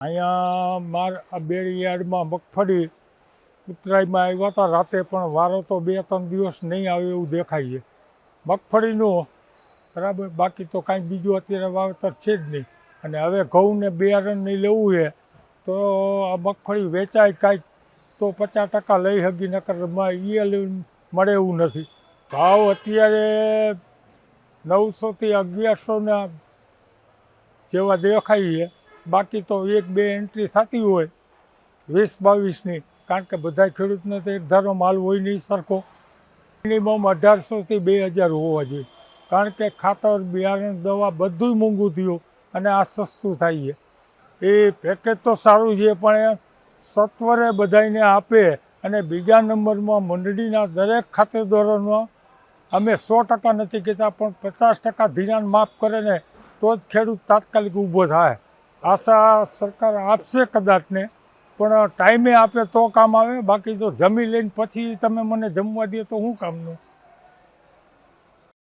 અહીંયા મારા આ બેડી યાર્ડમાં મગફળી ઉતરાઈમાં આવ્યા હતા, રાતે પણ વારો તો બે ત્રણ દિવસ નહીં આવે એવું દેખાય છે. મગફળીનું બરાબર, બાકી તો કાંઈ બીજું અત્યારે વાવેતર છે જ નહીં. અને હવે ઘઉંને બિયારણ નહીં લેવું છે, તો આ મગફળી વેચાય કાંઈક, તો પચાસ ટકા લઈ શકી નકર એ મળે એવું નથી. ભાવ અત્યારે નવસોથી અગિયારસોના જેવા દેખાય છે. બાકી તો એક, બે એન્ટ્રી થતી હોય, વીસ, બાવીસની, કારણ કે બધા ખેડૂતને તો એક ધારો માલ હોય નહીં સરખો. મિનિમમ અઢારસોથી બે હજાર હોવા જોઈએ. કારણ કે ખાતર, બિયારણ, દવા બધું મોંઘું થયું અને આ સસ્તું થાય છે. એ પેકેજ તો સારું છે, પણ એ સત્વરે બધાને આપે અને બીજા નંબરમાં મંડળીના દરેક ખાતેદારોનો અમે સો ટકા નથી કહેતા, પણ પચાસ ટકા ધિરાણ માફ કરે ને તો જ ખેડૂત તાત્કાલિક ઊભો થાય. આશા સરકાર આપશે કદાચને, પણ ટાઈમે આપે તો કામ આવે. બાકી તો જમી લઈને પછી તમે મને જમવા દે તો શું કામનું?